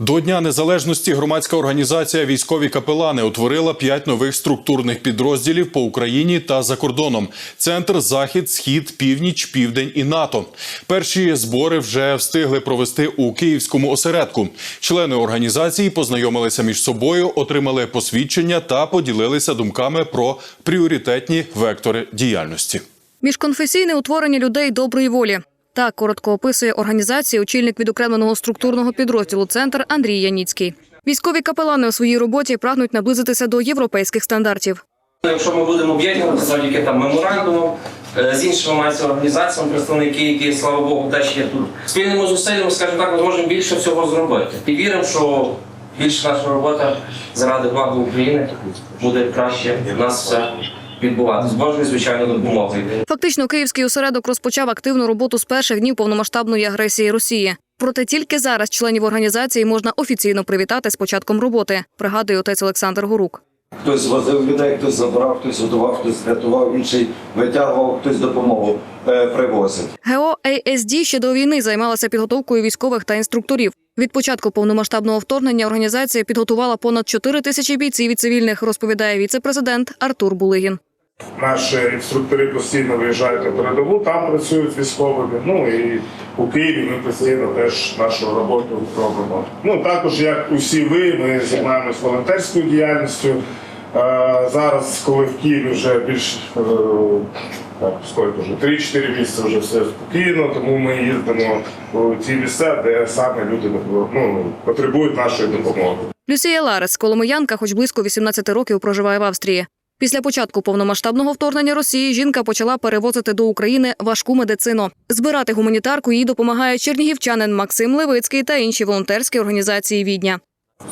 До Дня Незалежності громадська організація Військові капелани утворила п'ять нових структурних підрозділів по Україні та за кордоном: центр, захід, схід, північ, південь і НАТО. Перші збори вже встигли провести у київському осередку. Члени організації познайомилися між собою, отримали посвідчення та поділилися думками про пріоритетні вектори діяльності. Міжконфесійне утворення людей доброї волі. Так коротко описує організацію очільник відокремленого структурного підрозділу Центр Андрій Яніцький. Військові капелани у своїй роботі прагнуть наблизитися до європейських стандартів. Якщо ми будемо об'єднувати завдяки там меморандуму е, з іншими мається організаціями, представники, які слава Богу, теж є тут. Спільними зусиллями, скажімо так, ми зможемо більше всього зробити. І віримо, що більше наша робота заради благо України буде краще в нас все відбуватися. З Божою, звичайно, допомогою. Фактично, київський осередок розпочав активну роботу з перших днів повномасштабної агресії Росії. Проте тільки зараз членів організації можна офіційно привітати з початком роботи, пригадує отець Олександр Горук. Хтось возив людей, хтось забирав, хтось готував, хтось рятував, інший витягував, хтось допомогу е, привозив. ГО ASD ще до війни займалася підготовкою військових та інструкторів. Від початку повномасштабного вторгнення організація підготувала понад 4 тисячі бійців і цивільних, розповідає віце-президент Артур Булигін. Наші інструктори постійно виїжджають на передову, там працюють військовими. Ну і у Києві ми постійно теж нашу роботу робимо. Ну також, як усі ви, ми займаємось волонтерською діяльністю. Е, Зараз, коли в Києві вже більш е, так, скільки вже 3-4 місяці вже все спокійно, тому ми їздимо у ті місця, де саме люди ну, потребують нашої допомоги. Люсія Ларес, коломиянка, хоч близько 18 років проживає в Австрії. Після початку повномасштабного вторгнення Росії жінка почала перевозити до України важку медицину. Збирати гуманітарку їй допомагає чернігівчанин Максим Левицький та інші волонтерські організації Відня.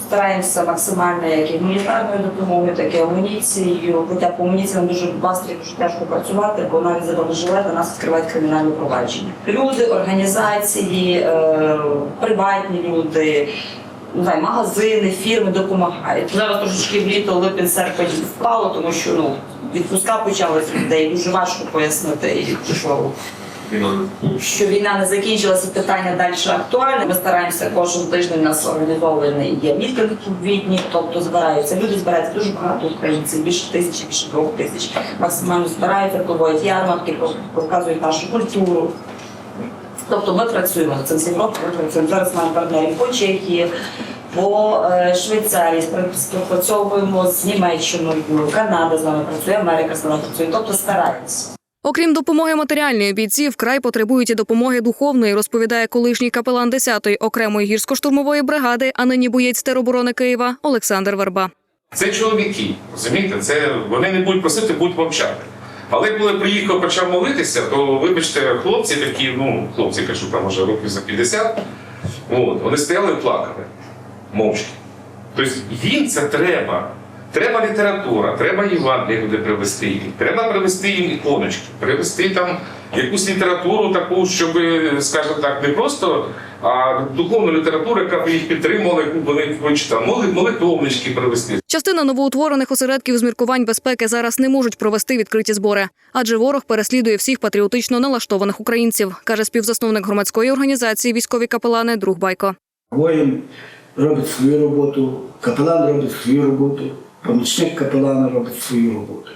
Стараємося максимально як і гуманітарною допомогою, так і амуніцією. Хоча по амуніції нам дуже в Австрії дуже тяжко працювати, бо навіть за бронежилети нас відкривають кримінальне провадження. Люди, організації, е, приватні люди. Не знаю, магазини, фірми допомагають. Зараз трошечки в літо липень серпень впало, тому що ну відпуска почалися людей. Дуже важко пояснити, і що що війна не закінчилася, питання далі актуальне. Ми стараємося кожен тиждень у нас організований є мітинг у Відні, тобто збираються. Люди збираються дуже багато українців, більше тисячі, більше двох тисяч. Максимально збираються, проводять ярмарки, показують нашу культуру. Тобто ми працюємо над цим Європи, ми працюємо. Зараз маємо партнерів по Чехії, по Швейцарії, спра- співпрацьовуємо з Німеччиною, Канада з нами працює, Америка з нами працює, тобто стараємося. Окрім допомоги матеріальної, бійці вкрай потребують і допомоги духовної, розповідає колишній капелан 10-ї окремої гірсько-штурмової бригади, а нині боєць тероборони Києва Олександр Верба. Це чоловіки, розумієте? Це вони не будуть просити, будуть мовчати. Але коли приїхав, почав молитися, то вибачте, хлопці такі, ну хлопці кажу, там може років за 50, от, вони стояли і плакали мовчки. Тобто їм це треба. Треба література, треба Євангелія туди привезти їм, треба привезти їм іконочки, привезти там якусь літературу таку, щоб, скажімо так, не просто а духовну літературу, яка б їх підтримувала, яку б вони прочитали, Моли- молитовнички привезти. Частина новоутворених осередків з міркувань безпеки зараз не можуть провести відкриті збори, адже ворог переслідує всіх патріотично налаштованих українців, каже співзасновник громадської організації військові капелани Друг Байко. Воїн робить свою роботу, капелан робить свою роботу, помічник капелана робить свою роботу.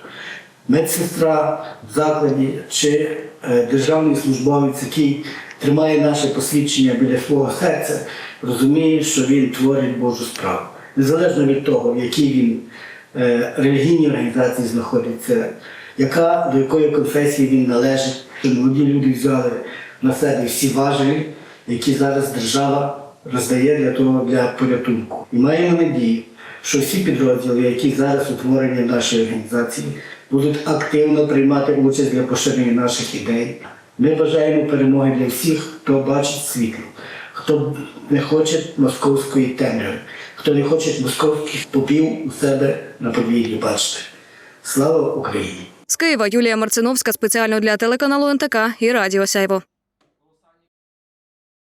Медсестра в закладі чи е, державний службовець, який тримає наше посвідчення біля свого серця, розуміє, що він творить Божу справу. Незалежно від того, в якій він е, релігійній організації знаходиться, яка, до якої конфесії він належить, що молоді люди взяли на себе всі важелі, які зараз держава роздає для того для порятунку. І маємо надію, що всі підрозділи, які зараз утворені в нашій організації, будуть активно приймати участь для поширення наших ідей. Ми бажаємо перемоги для всіх, хто бачить світло, хто не хоче московської темряви, хто не хоче московських попів у себе на подвір'ї бачити. Слава Україні! З Києва Юлія Марциновська спеціально для телеканалу НТК і Радіо Сяйво.